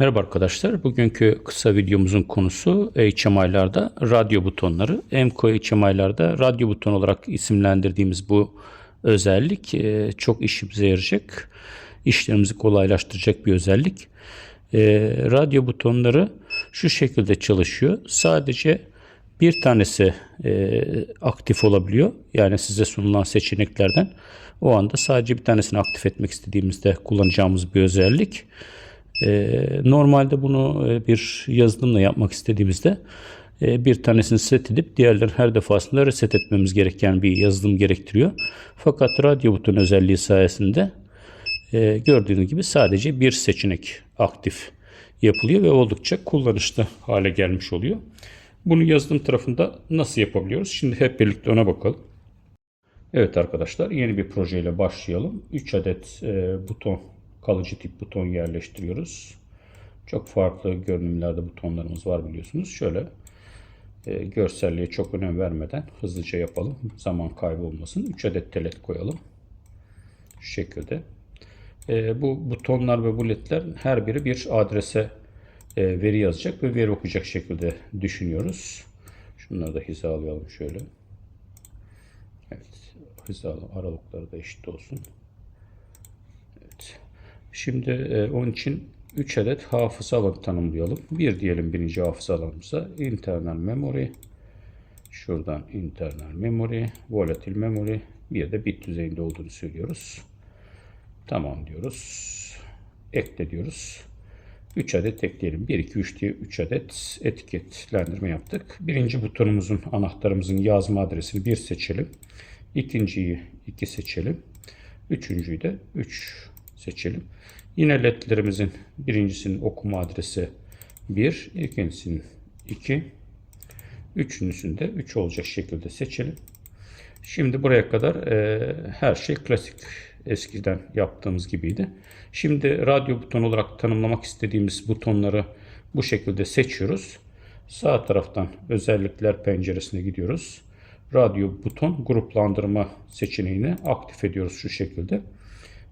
Merhaba arkadaşlar. Bugünkü kısa videomuzun konusu HMI'larda radyo butonları. Emco HMI'larda radyo buton olarak isimlendirdiğimiz bu özellik e, çok işimize yarayacak. İşlerimizi kolaylaştıracak bir özellik. E, radyo butonları şu şekilde çalışıyor. Sadece bir tanesi e, aktif olabiliyor. Yani size sunulan seçeneklerden o anda sadece bir tanesini aktif etmek istediğimizde kullanacağımız bir özellik. Ee, normalde bunu e, bir yazılımla yapmak istediğimizde e, bir tanesini set edip diğerlerini her defasında reset etmemiz gereken bir yazılım gerektiriyor. Fakat radyo buton özelliği sayesinde e, gördüğünüz gibi sadece bir seçenek aktif yapılıyor ve oldukça kullanışlı hale gelmiş oluyor. Bunu yazılım tarafında nasıl yapabiliyoruz? Şimdi hep birlikte ona bakalım. Evet arkadaşlar yeni bir projeyle başlayalım. 3 adet buton kalıcı tip buton yerleştiriyoruz. Çok farklı görünümlerde butonlarımız var biliyorsunuz. Şöyle e, görselliğe çok önem vermeden hızlıca yapalım. Zaman kaybı olmasın. 3 adet telet koyalım. Şu şekilde. E, bu butonlar ve bu ledler her biri bir adrese e, veri yazacak ve veri okuyacak şekilde düşünüyoruz. Şunları da hizalayalım şöyle. Evet. Hizalı aralıkları da eşit olsun. Şimdi e, onun için 3 adet hafıza alanı tanımlayalım. Bir diyelim birinci hafıza alanımıza internal memory. Şuradan internal memory, volatile memory. Bir de bit düzeyinde olduğunu söylüyoruz. Tamam diyoruz. Ekle diyoruz. 3 adet ekleyelim. 1, 2, 3 diye 3 adet etiketlendirme yaptık. Birinci butonumuzun anahtarımızın yazma adresini 1 seçelim. İkinciyi 2 seçelim. Üçüncüyü de 3 seçelim. Yine ledlerimizin birincisinin okuma adresi 1, ikincisinin 2, üçüncüsünde 3 olacak şekilde seçelim. Şimdi buraya kadar e, her şey klasik eskiden yaptığımız gibiydi. Şimdi radyo buton olarak tanımlamak istediğimiz butonları bu şekilde seçiyoruz. Sağ taraftan özellikler penceresine gidiyoruz. Radyo buton gruplandırma seçeneğini aktif ediyoruz şu şekilde.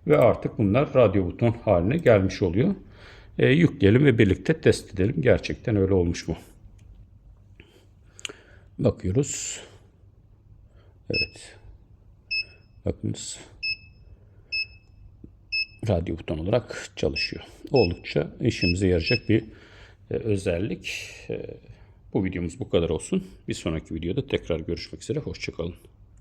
Ve artık bunlar radyo buton haline gelmiş oluyor. E, yükleyelim ve birlikte test edelim. Gerçekten öyle olmuş mu? Bakıyoruz. Evet. Bakınız. Radyo buton olarak çalışıyor. Oldukça işimize yarayacak bir e, özellik. E, bu videomuz bu kadar olsun. Bir sonraki videoda tekrar görüşmek üzere. Hoşçakalın.